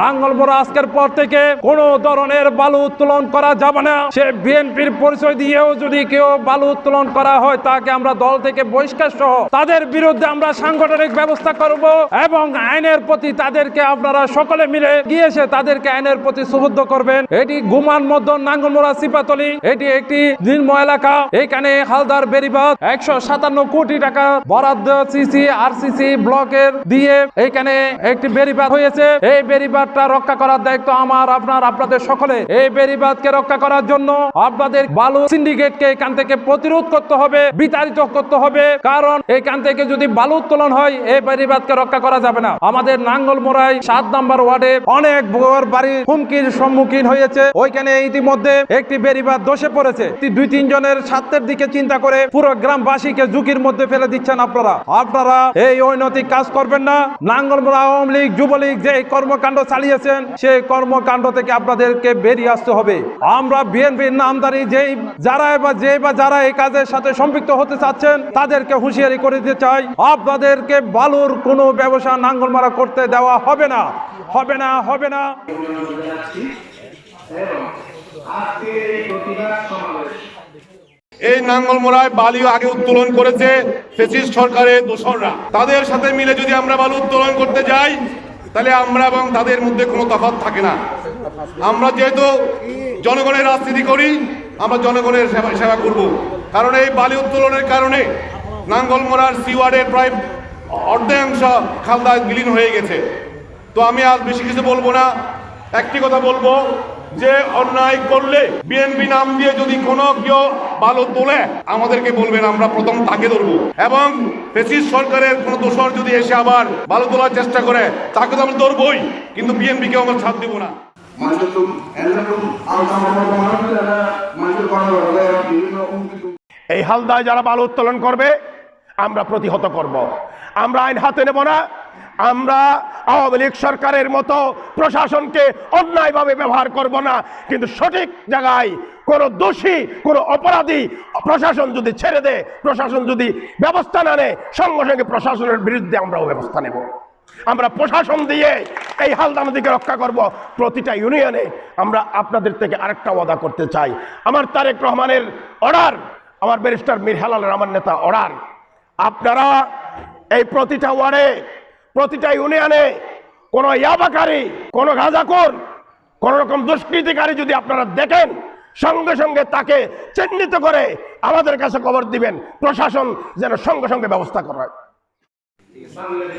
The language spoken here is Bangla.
নাঙ্গলমোড়া আজকের পর থেকে কোন ধরনের বালু উত্তোলন করা যাবে না। সে বিএনপির পরিচয় দিয়েও যদি কেউ বালু উত্তোলন করা হয়, তাকে আমরা দল থেকে বহিষ্কার সহ তাদের বিরুদ্ধে আমরা সাংগঠনিক ব্যবস্থা করব এবং আইনের প্রতি তাদেরকে আপনারা সকলে মিলে গিয়েছে তাদেরকে আইনের প্রতি সুবদ্ধ করবেন। এটি গুমান মধ্য নাঙ্গলমোড়া সিপাতলি। এটি একটি নির্ম এলাকা। এখানে হালদার বেরিবাদ একশো সাতান্ন কোটি টাকা বরাদ্দ সিসি, আরসিসি ব্লকের দিয়ে এখানে একটি বেরিবাদ হয়েছে। এই বেরিবাদটা রক্ষা করার দায়িত্ব আমার, আপনার, আপনাদের সকলে। এই বেরিবাদকে রক্ষা করার জন্য আপনাদের বালু সিন্ডিকেটকে এখান থেকে প্রতিরোধ করতে হবে, বিতাড়িত করতে হবে। কারণ এখান থেকে যদি বালু উত্তোলন হয়, এই বেরিবাদকে রক্ষা করা যাবে না। আমাদের নাঙ্গল মোড়াই সাত নম্বর ওয়ার্ডে অনেক ঘর বাড়ি হুমকির সম্মুখীন হয়েছে। ওইখানে ইতিমধ্যে একটি বেরিবাদ দোষে পড়েছে। দুই তিনজনের স্বার্থের দিকে চিন্তা করে পুরো গ্রামবাসীকে ঝুঁকির মধ্যে ফেলে দিচ্ছেন আপনারা। আপনারা এই অনৈতিক কাজ করবেন না। নাঙ্গলমোড়া আওয়ামী লীগ, যুবলীগ, যে কর্মকাণ্ড চালিয়েছেন, সেই কর্মকাণ্ড থেকে আপনাদেরকে বেরিয়ে আসতে হবে। আমরা বিএনপির নামদারি যেই যারা বা যে বা যারা এই কাজের সাথে সম্পৃক্ত হতে চাচ্ছেন, তাদেরকে হুঁশিয়ারি করে দিতে চাই। আপনাদেরকে বালুর কোনো ব্যবসা নাঙ্গলমারা করতে দেওয়া হবে না। হবে না হবে না। এই নাঙ্গলমোড়ায় বালিও আগে উত্তোলন করেছে সরকারের দোসররা। তাদের সাথে মিলে যদি আমরা বালু উত্তোলন করতে যাই তাহলে আমরা এবং তাদের মধ্যে কোনো তফাৎ থাকে না। আমরা যেহেতু জনগণের রাজনীতি করি, আমরা জনগণের সেবা সেবা করব। কারণ এই বালি উত্তোলনের কারণে নাঙ্গলমোড়ার সিওয়ার্ডের প্রায় অর্ধাংশ খালদায় বিলীন হয়ে গেছে। তো আমি আর বেশি কিছু বলব না। একটি কথা বলব যে অন্যায় করলে বিএনপি নাম দিয়ে যদি কোনো কেউ ভালো তোলে আমাদেরকে বলবেন আমরা প্রথম তাকে ধরব। এবং ফেসিস সরকারের কোনো দোষর যদি এসে আবার ভালো তোলার চেষ্টা করে তাকে তো আমি ধরবই কিন্তু বিএনপিকে আমরা ছাড় দেবো না। এই হালদায় যারা বাল উত্তোলন করবে আমরা প্রতিহত করব। আমরা আইন হাতে নেব না আমরা আওয়ামী লীগ সরকারের মতো প্রশাসনকে অন্যায়ভাবে ব্যবহার করব না। কিন্তু সঠিক জায়গায় কোনো দোষী, কোনো অপরাধী প্রশাসন যদি ছেড়ে দেয়, প্রশাসন যদি ব্যবস্থা না নেয় সঙ্গে সঙ্গে প্রশাসনের বিরুদ্ধে আমরাও ব্যবস্থা নেব। আমরা প্রশাসন দিয়ে এই হালদা নদীকে রক্ষা করব প্রতিটা ইউনিয়নে। আমরা আপনাদের থেকে আরেকটা ওয়াদা করতে চাই। আমার তারেক রহমানের অর্ডার, আমার ব্যারিস্টার মীর হেলালের, আমার নেতা অর্ডার, আপনারা এই প্রতিটা ওয়ার্ডে প্রতিটা ইউনিয়নে কোনো ইয়াবাকারী, কোনো গাঁজাখোর, কোন রকম দুষ্কৃতিকারী যদি আপনারা দেখেন, সঙ্গে সঙ্গে তাকে চিহ্নিত করে আমাদের কাছে খবর দিবেন, প্রশাসন যেন সঙ্গে সঙ্গে ব্যবস্থা করে বাংলাদেশ